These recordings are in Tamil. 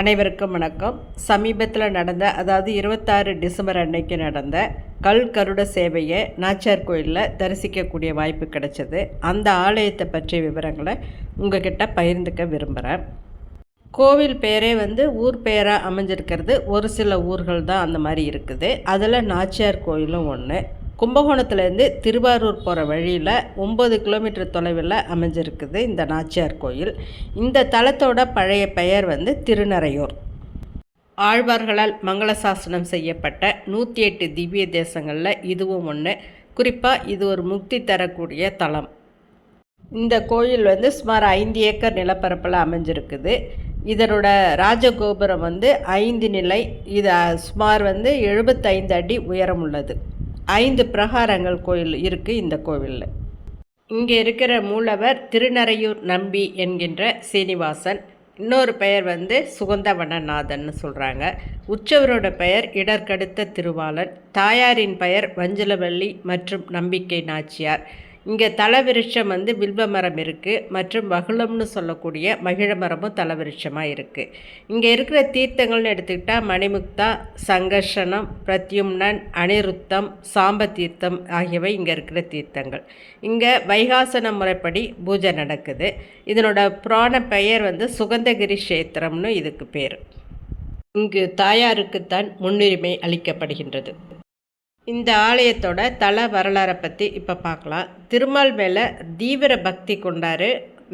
அனைவருக்கும் வணக்கம். சமீபத்தில் நடந்த அதாவது இருபத்தாறு டிசம்பர் அன்னைக்கு நடந்த கல் கருட சேவையை நாச்சியார் கோயிலில் தரிசிக்கக்கூடிய வாய்ப்பு கிடைச்சது. அந்த ஆலயத்தை பற்றிய விவரங்களை உங்ககிட்ட பகிர்ந்துக்க விரும்புகிறேன் கோவில் பேரே வந்து ஊர் பேராக அமைஞ்சிருக்கிறது. ஒரு சில ஊர்கள் தான் அந்த மாதிரி இருக்குது. அதில் நாச்சியார் கோயிலும் ஒன்று கும்பகோணத்துலேருந்து திருவாரூர் போகிற வழியில் ஒம்பது கிலோமீட்டர் தொலைவில் அமைஞ்சிருக்குது இந்த நாச்சியார் கோயில். இந்த தலத்தோட பழைய பெயர் வந்து திருநறையூர். ஆழ்வார்களால் மங்களசாசனம் செய்யப்பட்ட நூற்றி எட்டு திவ்ய தேசங்களில் இதுவும் ஒன்று குறிப்பாக இது ஒரு முக்தி தரக்கூடிய தலம். இந்த கோயில் வந்து சுமார் ஐந்து ஏக்கர் நிலப்பரப்பில் அமைஞ்சிருக்குது. இதனோட ராஜகோபுரம் வந்து ஐந்து நிலை. இது சுமார் வந்து எழுபத்தைந்து அடி உயரம் உள்ளது. ஐந்து பிரகாரங்கள் கோயில் இருக்குது இந்த கோவிலில். இங்கே இருக்கிற மூலவர் திருநறையூர் நம்பி என்கின்ற சீனிவாசன். இன்னொரு பெயர் வந்து சுகந்தவனநாதன் சொல்கிறாங்க உற்சவரோட பெயர் இடர்கடுத்த திருவாளன். தாயாரின் பெயர் வஞ்சலவள்ளி மற்றும் நம்பிக்கை நாச்சியார். இங்கே தலவிருட்சம் வந்து வில்வ மரம் இருக்குது மற்றும் வகுளம்னு சொல்லக்கூடிய மகிழ மரமும் தலவிருட்சமாக இருக்குது இங்கே இருக்கிற தீர்த்தங்கள்னு எடுத்துக்கிட்டால் மணிமுக்தா சங்கர்ஷனம் பிரத்யும்னன் அனிருத்தம் சாம்ப தீர்த்தம் ஆகியவை இங்கே இருக்கிற தீர்த்தங்கள். இங்கே வைகாசன முறைப்படி பூஜை நடக்குது. இதனோட புராண பெயர் வந்து சுகந்தகிரி கஷேத்திரம்னு இதுக்கு பேர். இங்கு தாயாருக்குத்தான் முன்னுரிமை அளிக்கப்படுகின்றது. இந்த ஆலயத்தோட தல வரலாறை பற்றி இப்போ பார்க்கலாம் திருமால் மேலே தீவிர பக்தி கொண்டார்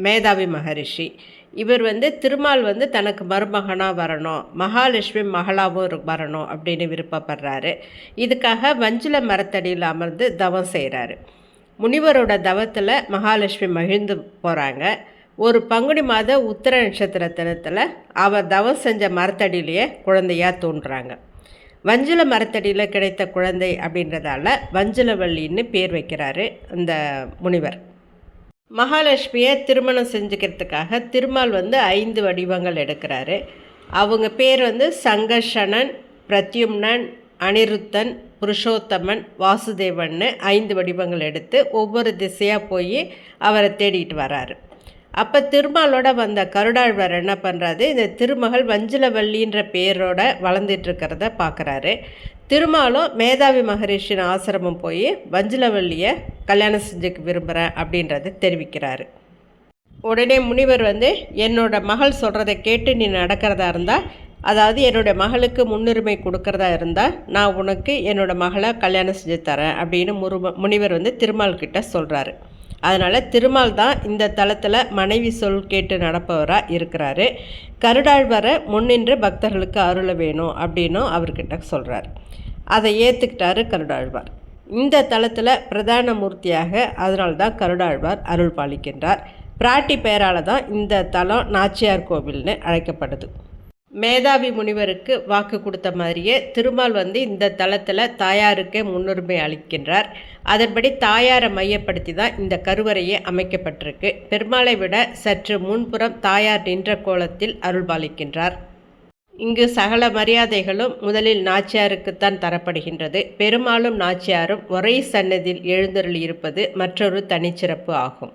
மேதாவி மகரிஷி. இவர் வந்து திருமால் வந்து தனக்கு மருமகனாக வரணும் மகாலட்சுமி மகளாகவும் வரணும் அப்படின்னு விருப்பப்படுறாரு. இதுக்காக வஞ்சில மரத்தடியில் அமர்ந்து தவம் செய்கிறாரு முனிவரோட தவத்தில் மகாலட்சுமி மகிழ்ந்து போகிறாங்க ஒரு பங்குனி மாத உத்தர நட்சத்திர தினத்தில் அவர் தவம் செஞ்ச மரத்தடியிலேயே குழந்தையாக தோன்றுறாங்க வஞ்சில மரத்தடியில் கிடைத்த குழந்தை அப்படின்றதால வஞ்சிலவள்ளின்னு பேர் வைக்கிறாரு இந்த முனிவர். மகாலட்சுமியை திருமணம் செஞ்சுக்கிறதுக்காக திருமால் வந்து ஐந்து வடிவங்கள் எடுக்கிறாரு. அவங்க பேர் வந்து சங்கர்ஷணன் பிரத்யும்னன் அனிருத்தன் புருஷோத்தமன் வாசுதேவன்னு ஐந்து வடிவங்கள் எடுத்து ஒவ்வொரு திசையாக போய் அவரை தேடிட்டு வராரு. அப்போ திருமாலோட வந்த கருடாழ்வார் என்ன பண்ணுறாரு இந்த திருமகள் வஞ்சிலவல்லின்ற பேரோட வளர்ந்துட்டுருக்கிறத பார்க்குறாரு திருமாலும் மேதாவி மகரிஷின் ஆசிரமம் போய் வஞ்சிலவல்லியை கல்யாணம் செஞ்சுக்க விரும்புகிறேன் அப்படின்றத தெரிவிக்கிறாரு. உடனே முனிவர் வந்து என்னோட மகள் சொல்கிறத கேட்டு நீ நடக்கிறதா இருந்தால் அதாவது என்னோட மகளுக்கு முன்னுரிமை கொடுக்கறதா இருந்தால் நான் உனக்கு என்னோடய மகளை கல்யாணம் செஞ்சு தரேன் அப்படின்னு முரும முனிவர் வந்து திருமால் கிட்ட சொல்கிறாரு அதனால் திருமால் தான் இந்த தளத்தில் மனைவி சொல் கேட்டு நடப்பவராக இருக்கிறாரு. கருடாழ்வரை முன்னின்று பக்தர்களுக்கு அருள வேணும் அப்படின்னும் அவர்கிட்ட சொல்கிறார் அதை ஏற்றுக்கிட்டாரு கருடாழ்வார். இந்த தலத்தில் பிரதான மூர்த்தியாக அதனால்தான் கருடாழ்வார் அருள் பாலிக்கின்றார். பிராட்டி பெயரால் தான் இந்த தலம் நாச்சியார் கோவில்னு அழைக்கப்படுது. மேதாவி முனிவருக்கு வாக்கு கொடுத்த மாதிரியே திருமால் வந்து இந்த தளத்தில் தாயாருக்கே முன்னுரிமை அளிக்கின்றார். அதன்படி தாயாரை மையப்படுத்தி தான் இந்த கருவறையே அமைக்கப்பட்டிருக்கு. பெருமாளை விட சற்று முன்புறம் தாயார் நின்ற கோலத்தில் அருள்பாலிக்கின்றார் இங்கு சகல மரியாதைகளும் முதலில் நாச்சியாருக்குத்தான் தரப்படுகின்றது. பெருமாளும் நாச்சியாரும் ஒரே சன்னதியில் எழுந்தருள் இருப்பது மற்றொரு தனிச்சிறப்பு ஆகும்.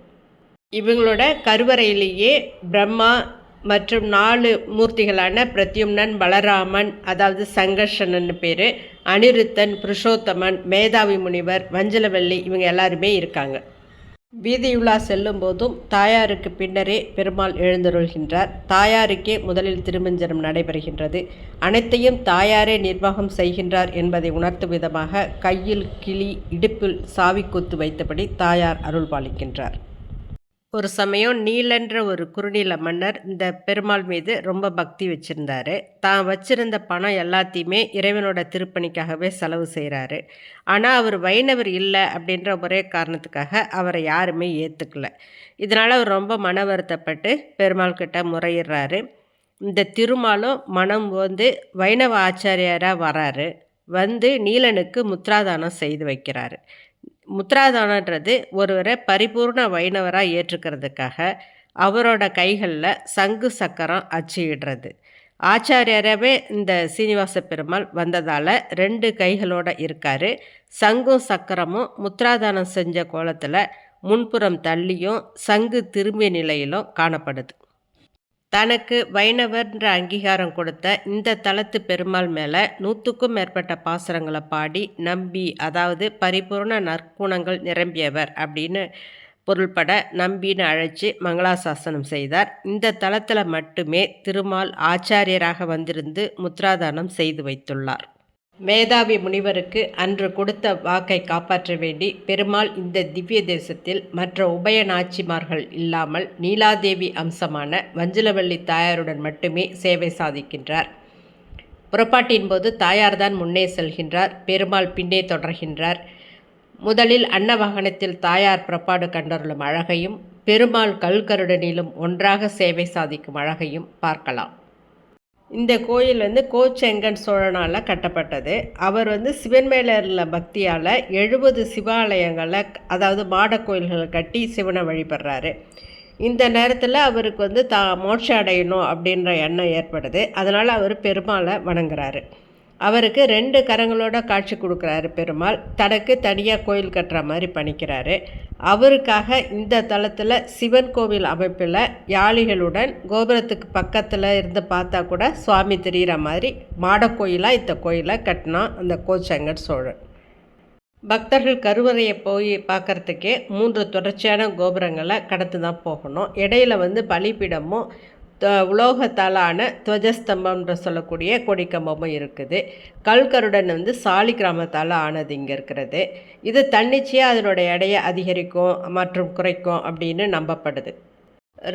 இவங்களோட கருவறையிலேயே பிரம்மா மற்றும் நாலு மூர்த்திகளான பிரத்யும்னன் பலராமன் அதாவது சங்கர்ஷனன் பேர் அனிருத்தன் புருஷோத்தமன் மேதாவி முனிவர் வஞ்சலவல்லி இவங்க எல்லாருமே இருக்காங்க. வீதியுலா செல்லும் போதும் தாயாருக்கு பின்னரே பெருமாள் எழுந்தருள்கின்றார். தாயாருக்கே முதலில் திருமஞ்சனம் நடைபெறுகின்றது. அனைத்தையும் தாயாரே நிர்வாகம் செய்கின்றார் என்பதை உணர்த்தும் விதமாக கையில் கிளி இடுப்பில் சாவிக்கூத்து வைத்தபடி தாயார் அருள் பாலிக்கின்றார் ஒரு சமயம் நீலன்ற ஒரு குறுநில மன்னர் இந்த பெருமாள் மீது ரொம்ப பக்தி வச்சுருந்தாரு. தான் வச்சிருந்த பணம் எல்லாத்தையுமே இறைவனோட திருப்பணிக்காகவே செலவு செய்கிறாரு ஆனால் அவர் வைணவர் இல்லை அப்படின்ற ஒரே காரணத்துக்காக அவரை யாருமே ஏற்றுக்கல இதனால் அவர் ரொம்ப மன வருத்தப்பட்டு பெருமாள் கிட்ட முறையிடுறாரு. இந்த திருமாலும் மனம் வந்து வைணவ ஆச்சாரியாராக வராரு. வந்து நீலனுக்கு முத்ராதானம் செய்து வைக்கிறாரு. முத்ராதானன்றது ஒருவரை பரிபூர்ண வைணவராக ஏற்றுக்கிறதுக்காக அவரோட கைகளில் சங்கு சக்கரம் அச்சிடுறது ஆச்சாரியரவே இந்த சீனிவாச பெருமாள் வந்ததால் ரெண்டு கைகளோட இருக்கார். சங்கும் சக்கரமும் முத்ராதானம் செஞ்ச கோலத்தில் முன்புறம் தள்ளியும் சங்கு திரும்பிய நிலையிலும் காணப்படுது. தனக்கு வைணவர்ன்ற அங்கீகாரம் கொடுத்த இந்த தளத்து பெருமாள் மேலே நூற்றுக்கும் மேற்பட்ட பாசுரங்களை பாடி நம்பி அதாவது பரிபூர்ண நற்குணங்கள் நிரம்பியவர் அப்படின்னு பொருள்பட நம்பின்னு அழைச்சி மங்களாசாசனம் செய்தார். இந்த தளத்தில் மட்டுமே திருமால் ஆச்சாரியராக வந்திருந்து முத்ராதானம் செய்து வைத்துள்ளார். மேதாவி முனிவருக்கு அன்று கொடுத்த வாக்கை காப்பாற்ற வேண்டி பெருமாள் இந்த திவ்ய தேசத்தில் மற்ற உபய நாச்சிமார்கள் இல்லாமல் நீலாதேவி அம்சமான வஞ்சிலவள்ளி தாயாருடன் மட்டுமே சேவை சாதிக்கின்றார். புறப்பாட்டின் போது தாயார்தான் முன்னே செல்கின்றார் பெருமாள் பின்னே தொடர்கின்றார். முதலில் அன்னவாகனத்தில் தாயார் புறப்பாடு கண்டருளும் அழகையும் பெருமாள் கல்கருடனிலும் ஒன்றாக சேவை சாதிக்கும் அழகையும் பார்க்கலாம். இந்த கோயில் வந்து கோச்செங்கன் சோழனால் கட்டப்பட்டது. அவர் வந்து சிவன் மேலே பக்தியால் எழுபது சிவாலயங்களை அதாவது மாட கோயில்களை கட்டி சிவனை வழிபடுறாரு. இந்த நேரத்தில் அவருக்கு வந்து தா மோட்சம் அடையணும் அப்படின்ற எண்ணம் ஏற்படுது. அதனால் அவர் பெருமாளை வணங்குறாரு. அவருக்கு ரெண்டு கரங்களோட காட்சி கொடுக்குறாரு பெருமாள். தனக்கு தனியாக கோயில் கட்டுற மாதிரி பண்ணிக்கிறாரு. அவருக்காக இந்த தளத்தில் சிவன் கோவில் அமைப்பில் யாளிகளுடன் கோபுரத்துக்கு பக்கத்தில் இருந்து பார்த்தா கூட சுவாமி தெரிகிற மாதிரி மாடக்கோயிலாக இந்த கோயிலை கட்டினான் அந்த கோச்சங்கர் சோழன். பக்தர்கள் கருவறையை போய் பார்க்குறதுக்கே மூன்று தொடர்ச்சியான கோபுரங்களை கடந்து தான் போகணும். இடையில வந்து பலிபீடமும் உலோகத்தாலான துவஜஸ்தம்பம்ன்ற சொல்லக்கூடிய கொடிக்கம்பமும் இருக்குது. கல்கருடன் வந்து சாலி கிராமத்தால் ஆனது இங்கே இருக்கிறது. இது தன்னிச்சையாக அதனுடைய எடையை அதிகரிக்கும் மற்றும் குறைக்கும் அப்படின்னு நம்பப்படுது.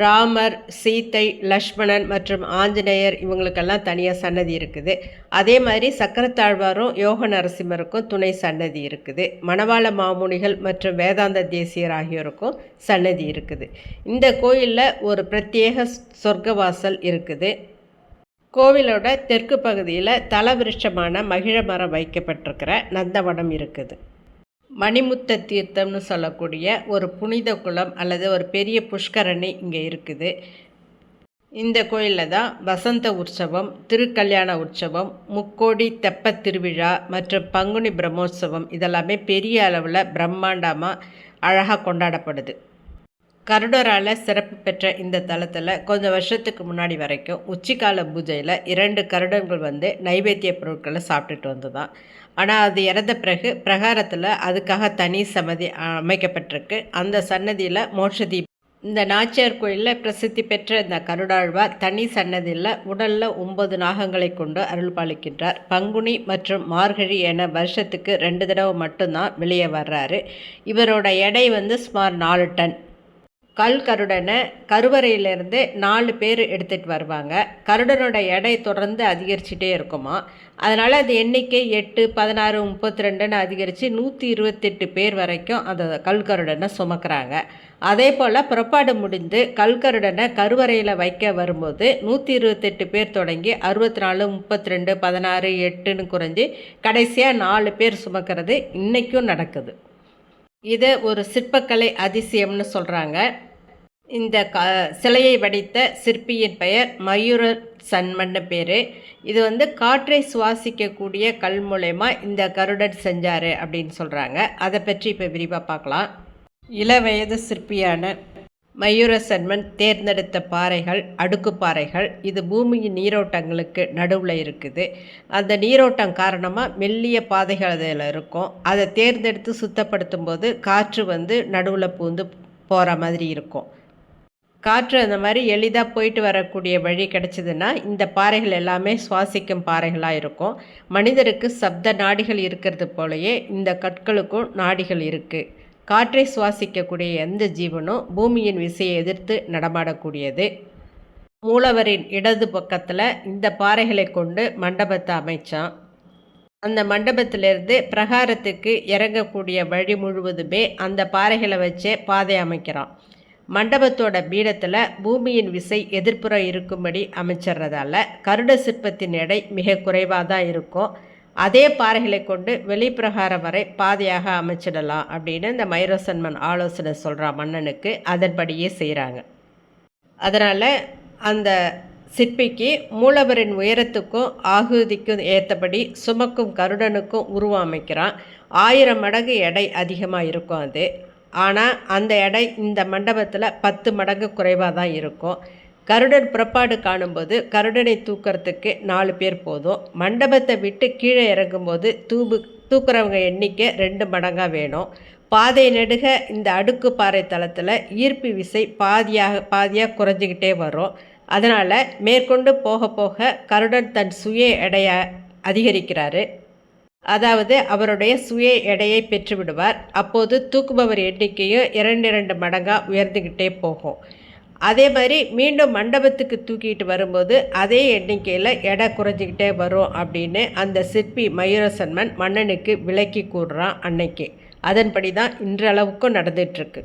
ராமர் சீத்தை லக்ஷ்மணன் மற்றும் ஆஞ்சநேயர் இவங்களுக்கெல்லாம் தனியாக சன்னதி இருக்குது. அதே மாதிரி சக்கரத்தாழ்வாரும் யோக நரசிம்மருக்கும் துணை சன்னதி இருக்குது. மணவாள மாமுனிகள் மற்றும் வேதாந்த தேசியர் ஆகியோருக்கும் சன்னதி இருக்குது. இந்த கோயிலில் ஒரு பிரத்யேக சொர்க்கவாசல் இருக்குது. கோவிலோட தெற்கு பகுதியில் தலவிருஷமான மகிழ மரம் வைக்கப்பட்டிருக்கிற நந்தவனம் இருக்குது. மணிமுத்த தீர்த்தம்னு சொல்லக்கூடிய ஒரு புனித குளம் அல்லது ஒரு பெரிய புஷ்கரணி இங்கே இருக்குது. இந்த கோயிலில் தான் வசந்த உற்சவம் திருக்கல்யாண உற்சவம் முக்கோடி தெப்ப திருவிழா மற்றும் பங்குனி பிரம்மோற்சவம் இதெல்லாமே பெரிய அளவில் பிரம்மாண்டமாக அழகாக கொண்டாடப்படுது. கருடரால் சிறப்பு பெற்ற இந்த தலத்தில் கொஞ்சம் வருஷத்துக்கு முன்னாடி வரைக்கும் உச்சிக்கால பூஜையில் இரண்டு கருடங்கள் வந்து நைவேத்திய பொருட்களை சாப்பிட்டுட்டு வந்து தான் ஆனால் அது இறந்த பிறகு பிரகாரத்தில் அதுக்காக தனி சமதி அமைக்கப்பட்டிருக்கு. அந்த சன்னதியில் மோட்சதீப் இந்த நாச்சியார் கோயிலில் பிரசித்தி பெற்ற இந்த கருடாழ்வார் தனி சன்னதியில் உடலில் ஒன்பது நாகங்களை கொண்டு அருள் பாலிக்கின்றார். பங்குனி மற்றும் மார்கழி என வருஷத்துக்கு ரெண்டு தடவை மட்டும்தான் வெளியே வர்றாரு. இவரோட எடை வந்து சுமார் நாலு டன். கல் கருடனை கருவறையிலேருந்து நாலு பேர் எடுத்துகிட்டு வருவாங்க. கருடனோட எடை தொடர்ந்து அதிகரிச்சுட்டே இருக்குமா. அதனால் அது எண்ணிக்கை எட்டு பதினாறு முப்பத்தி ரெண்டுன்னு அதிகரித்து நூற்றி இருபத்தெட்டு பேர் வரைக்கும் அந்த கல்கருடனை சுமக்கிறாங்க. அதே போல் புறப்பாடு முடிந்து கல்கருடனை கருவறையில் வைக்க வரும்போது நூற்றி இருபத்தெட்டு பேர் தொடங்கி அறுபத்தி நாலு முப்பத்தி ரெண்டு பதினாறு எட்டுன்னு குறைஞ்சி கடைசியாக நாலு பேர் சுமக்கிறது இன்றைக்கும் நடக்குது. இதை ஒரு சிற்பக்கலை அதிசயம்னு சொல்கிறாங்க இந்த க சிலையை வடித்த சிற்பியின் பெயர் மயூர சன்மன்னு பேர். இது வந்து காற்றை சுவாசிக்கக்கூடிய கல் மூலயமா இந்த கருடன் செஞ்சார் அப்படின்னு சொல்கிறாங்க அதை பற்றி இப்போ விரிவாக பார்க்கலாம். இளவயது சிற்பியான மயூரசன்மன் தேர்ந்தெடுத்த பாறைகள் அடுக்கு பாறைகள் இது பூமியின் நீரோட்டங்களுக்கு நடுவில் இருக்குது. அந்த நீரோட்டம் காரணமாக மெல்லிய பாதைகள் அதில் இருக்கும். அதை தேர்ந்தெடுத்து சுத்தப்படுத்தும் போது காற்று வந்து நடுவில் பூந்து போகிற மாதிரி இருக்கும். காற்று அந்த மாதிரி எளிதாக போயிட்டு வரக்கூடிய வழி கிடச்சிதுன்னா இந்த பாறைகள் எல்லாமே சுவாசிக்கும் பாறைகளாக இருக்கும். மனிதருக்கு சப்த நாடிகள் இருக்கிறது போலயே இந்த கற்களுக்கும் நாடிகள் இருக்குது காற்றை சுவாசிக்கக்கூடிய எந்த ஜீவனும் பூமியின் விசையை எதிர்த்து நடமாடக்கூடியது. மூலவரின் இடது பக்கத்தில் இந்த பாறைகளை கொண்டு மண்டபத்தை அமைச்சான். அந்த மண்டபத்திலிருந்து பிரகாரத்துக்கு இறங்கக்கூடிய வழி முழுவதுமே அந்த பாறைகளை வச்சே பாதை அமைக்கிறான். மண்டபத்தோட பீடத்தில் பூமியின் விசை எதிர்ப்புறம் இருக்கும்படி அமைச்சர்றதால கருட சிற்பத்தின் எடை மிக குறைவாக தான் இருக்கும். அதே பாறைகளை கொண்டு வெளிப்பிரகாரம் வரை பாதையாக அமைச்சிடலாம் அப்படின்னு இந்த மைரோசன்மன் ஆலோசனை சொல்கிறா மன்னனுக்கு அதன்படியே செய்கிறாங்க அதனால் அந்த சிற்பிக்கு மூலவரின் உயரத்துக்கும் ஆகுதிக்கும் ஏற்றபடி சுமக்கும் கருடனுக்கும் உருவம் அமைக்கிறான். ஆயிரம் மடங்கு எடை அதிகமாக இருக்கும் அது. ஆனால் அந்த எடை இந்த மண்டபத்தில் பத்து மடங்கு குறைவாக தான் இருக்கும். கருடன் புறப்பாடு காணும்போது கருடனை தூக்கிறதுக்கு நாலு பேர் போதும். மண்டபத்தை விட்டு கீழே இறங்கும்போது தூபு தூக்குறவங்க எண்ணிக்கை ரெண்டு மடங்காக வேணும். பாதை நெடுக இந்த அடுக்கு பாறை தளத்தில் ஈர்ப்பு விசை பாதியாக பாதியாக குறைஞ்சிக்கிட்டே வரும். அதனால் மேற்கொண்டு போக போக கருடன் தன் சுய எடையை அதிகரிக்கிறாரு. அதாவது அவருடைய சுய எடையை பெற்றுவிடுவார். அப்போது தூக்குபவர் எண்ணிக்கையும் இரண்டு இரண்டு மடங்காக உயர்ந்துக்கிட்டே போகும். அதே மாதிரி மீண்டும் மண்டபத்துக்கு தூக்கிட்டு வரும்போது அதே எண்ணிக்கையில் எடை குறைஞ்சிக்கிட்டே வரும் அப்படின்னு அந்த சிற்பி மயூரசன்மன் மன்னனுக்கு விளக்கி கூறுறான் அன்னைக்கு. அதன்படி தான் இன்றளவுக்கும் நடந்துகிட்ருக்கு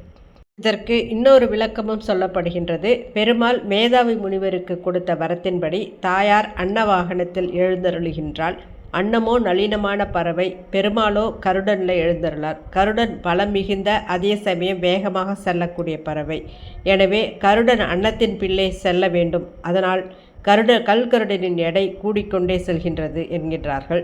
இதற்கு இன்னொரு விளக்கமும் சொல்லப்படுகின்றது. பெருமாள் மேதாவி முனிவருக்கு கொடுத்த வரத்தின்படி தாயார் அன்னவாகனத்தில் எழுந்தருளுகின்றாள். அன்னமோ நளினமான பறவை பெருமாளோ கருடனில் எழுந்தருளார். கருடன் பலம் மிகுந்த அதே சமயம் வேகமாக செல்லக்கூடிய பறவை. எனவே கருடன் அன்னத்தின் பிள்ளை செல்ல வேண்டும். அதனால் கருட கல்கருடனின் எடை கூடிக்கொண்டே செல்கின்றது என்கின்றார்கள்.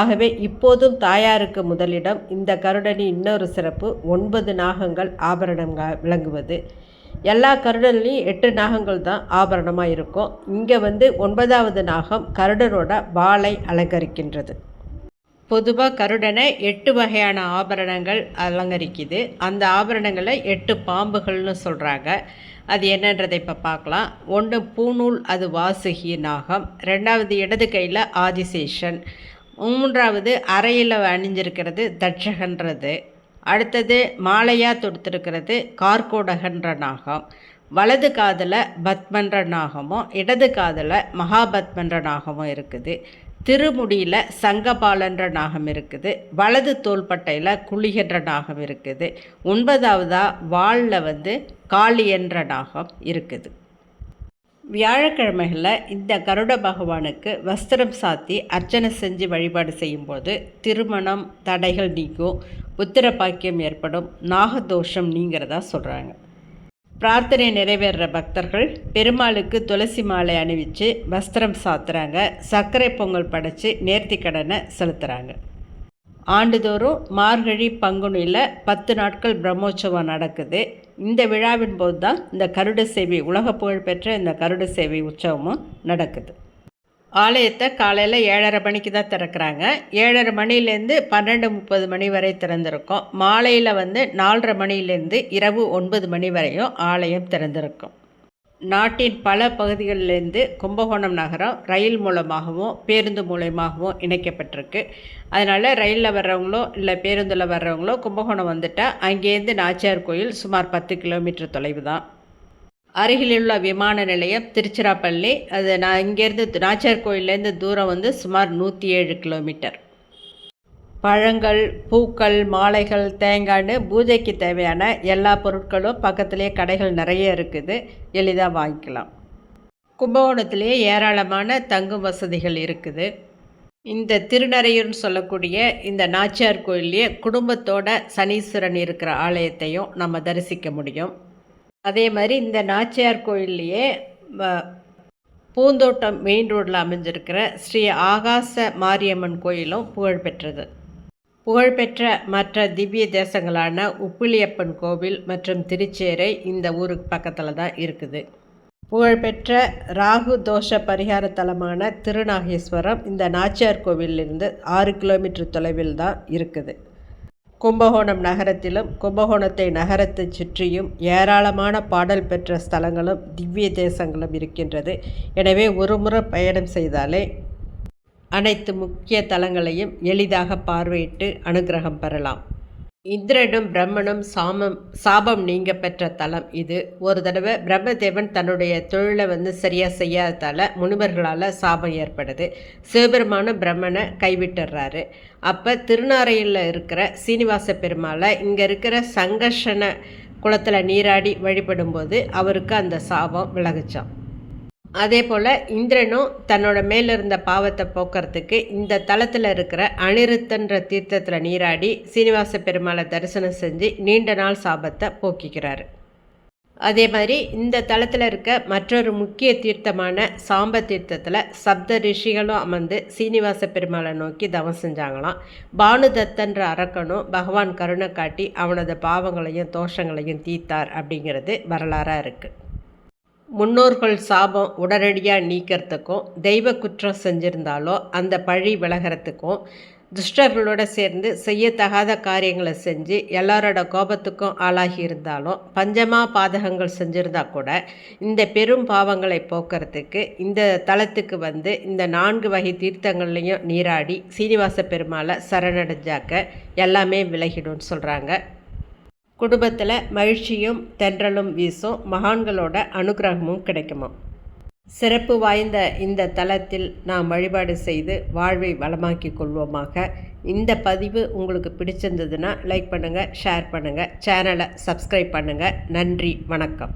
ஆகவே இப்போதும் தாயாருக்கு முதலிடம் இந்த கருடனின் இன்னொரு சிறப்பு ஒன்பது நாகங்கள் ஆபரணங்க விளங்குவது. எல்லா கருடன்லேயும் எட்டு நாகங்கள் தான் ஆபரணமாக இருக்கும். இங்கே வந்து ஒன்பதாவது நாகம் கருடனோட வாளை அலங்கரிக்கின்றது. பொதுவாக கருடனை எட்டு வகையான ஆபரணங்கள் அலங்கரிக்குது. அந்த ஆபரணங்களை எட்டு பாம்புகள்னு சொல்கிறாங்க அது என்னன்றதை இப்போ பார்க்கலாம். ஒன்று பூநூல் அது வாசுகி நாகம். ரெண்டாவது இடது கையில் ஆதிசேஷன். மூன்றாவது அறையில் அணிஞ்சிருக்கிறது தட்சகன்றது. அடுத்தது மாலையாக தொடுத்திருக்கிறது கார்கோடகன்ற நாகம் வலது காதில் பத்மன்ற நாகமும் இடது காதில் மகாபத்மன்ற நாகமும் இருக்குது. திருமுடியில் சங்கபாலன்ற நாகம் இருக்குது. வலது தோள்பட்டையில் குளிகின்ற நாகம் இருக்குது. ஒன்பதாவதாக வாளில் வந்து காளி என்ற நாகம் இருக்குது. வியாழக்கிழமைகளில் இந்த கருட பகவானுக்கு வஸ்திரம் சாத்தி அர்ச்சனை செஞ்சு வழிபாடு செய்யும்போது திருமணம் தடைகள் நீக்கும் புத்திர பாக்கியம் ஏற்படும் நாகதோஷம் நீங்கிறதா சொல்கிறாங்க பிரார்த்தனை நிறைவேறுற பக்தர்கள் பெருமாளுக்கு துளசி மாலை அணிவித்து வஸ்திரம் சாத்துறாங்க. சர்க்கரை பொங்கல் படைத்து நேர்த்தி கடனை செலுத்துகிறாங்க ஆண்டுதோறும் மார்கழி பங்குனியில் பத்து நாட்கள் பிரம்மோற்சவம் நடக்குது. இந்த விழாவின் போது தான் இந்த கருட சேவை உலக புகழ்பெற்ற இந்த கருட சேவை உற்சவமும் நடக்குது. ஆலயத்தை காலையில் ஏழரை மணிக்கு தான் திறக்கிறாங்க. ஏழரை மணிலேருந்து பன்னெண்டு முப்பது மணி வரை திறந்திருக்கும். மாலையில் வந்து நாலரை மணிலேருந்து இரவு ஒன்பது மணி வரையும் ஆலயம் திறந்திருக்கும். நாட்டின் பல பகுதிகளிலேருந்து கும்பகோணம் நகரம் ரயில் மூலமாகவும் பேருந்து மூலயமாகவும் இணைக்கப்பட்டிருக்கு. அதனால் ரயிலில் வர்றவங்களோ இல்லை பேருந்தில் வர்றவங்களோ கும்பகோணம் வந்துட்டால் அங்கேருந்து நாச்சியார் கோயில் சுமார் பத்து கிலோமீட்டர் தொலைவு தான். அருகிலுள்ள விமான நிலையம் திருச்சிராப்பள்ளி. அது நான் இங்கேருந்து நாச்சியார் கோயிலேருந்து தூரம் வந்து சுமார் நூற்றி ஏழு கிலோமீட்டர். பழங்கள் பூக்கள் மாலைகள் தேங்காய்னு பூஜைக்கு தேவையான எல்லா பொருட்களும் பக்கத்துலேயே கடைகள் நிறைய இருக்குது. எளிதாக வாங்கிக்கலாம். கும்பகோணத்திலேயே ஏராளமான தங்கும் வசதிகள் இருக்குது. இந்த திருநறையூர்னு சொல்லக்கூடிய இந்த நாச்சியார் கோயிலே குடும்பத்தோட சனீஸ்வரன் இருக்கிற ஆலயத்தையும் நம்ம தரிசிக்க முடியும். அதே மாதிரி இந்த நாச்சியார் கோயில்லையே பூந்தோட்டம் மெயின் ரோட்டில் அமைஞ்சிருக்கிற ஸ்ரீ ஆகாச மாரியம்மன் கோயிலும் புகழ்பெற்றது. புகழ்பெற்ற மற்ற திவ்ய தேசங்களான உப்பிலியப்பன் கோவில் மற்றும் திருச்சேரை இந்த ஊருக்கு பக்கத்தில் தான் இருக்குது. புகழ்பெற்ற ராகு தோஷ பரிகார தலமான திருநாகேஸ்வரம் இந்த நாச்சியார் கோவிலிருந்து ஆறு கிலோமீட்டர் தொலைவில் தான் இருக்குது. கும்பகோணம் நகரத்திலும் கும்பகோணத்தை நகரத்தை சுற்றியும் ஏராளமான பாடல் பெற்ற ஸ்தலங்களும் திவ்ய தேசங்களும் இருக்கின்றது. எனவே ஒரு முறை பயணம் செய்தாலே அனைத்து முக்கிய தலங்களையும் எளிதாக பார்வையிட்டு அனுகிரகம் பெறலாம். இந்திரனும் பிரம்மனும் சாமம் சாபம் நீங்க பெற்ற தலம் இது. ஒரு தடவை பிரம்மதேவன் தன்னுடைய தொழிலை வந்து சரியாக செய்யாததால் முனிவர்களால் சாபம் ஏற்படுது. சிவபெருமானும் பிரம்மனை கைவிட்டுறாரு. அப்போ திருநாரையில் இருக்கிற சீனிவாச பெருமாளை இங்கே இருக்கிற சங்கர்ஷன குளத்தில் நீராடி வழிபடும்போது அவருக்கு அந்த சாபம் விலகுச்சான் அதே போல் இந்திரனும் தன்னோட மேலே இருந்த பாவத்தை போக்குறதுக்கு இந்த தளத்தில் இருக்கிற அனிருத்தன்ற தீர்த்தத்தில் நீராடி சீனிவாச பெருமாளை தரிசனம் செஞ்சு நீண்ட நாள் சாபத்தை போக்கிக்கிறார். அதே மாதிரி இந்த தளத்தில் இருக்க மற்றொரு முக்கிய தீர்த்தமான சாம்ப தீர்த்தத்தில் சப்த ரிஷிகளும் அமர்ந்து சீனிவாச பெருமாளை நோக்கி தவம் செஞ்சாங்களாம். பானுதத்தன்ற அரக்கனும் பகவான் கருணை காட்டி அவனது பாவங்களையும் தோஷங்களையும் தீர்த்தார் அப்படிங்கிறது வரலாறாக இருக்குது முன்னோர்கள் சாபம் உடனடியாக நீக்கிறதுக்கும் தெய்வ குற்றம் செஞ்சுருந்தாலோ அந்த பழி விலகிறதுக்கும் துஷ்டர்களோட சேர்ந்து செய்யத்தகாத காரியங்களை செஞ்சு எல்லாரோட கோபத்துக்கும் ஆளாகி இருந்தாலும் பஞ்சமா பாதகங்கள் செஞ்சுருந்தா கூட இந்த பெரும் பாவங்களை போக்குறதுக்கு இந்த தளத்துக்கு வந்து இந்த நான்கு வகை தீர்த்தங்கள்லையும் நீராடி சீனிவாச பெருமாளை சரணடைஞ்சாக்க எல்லாமே விலகிடும்னு சொல்கிறாங்க குடும்பத்தில் மகிழ்ச்சியும் தென்றலும் வீசும் மகான்களோட அனுகிரகமும் கிடைக்குமா? சிறப்பு வாய்ந்த இந்த தலத்தில் நாம் வழிபாடு செய்து வாழ்வை வளமாக்கி கொள்வோமாக. இந்த பதிவு உங்களுக்கு பிடிச்சிருந்ததுன்னா லைக் பண்ணுங்கள் ஷேர் பண்ணுங்கள் சேனலை சப்ஸ்கிரைப் பண்ணுங்கள் நன்றி வணக்கம்.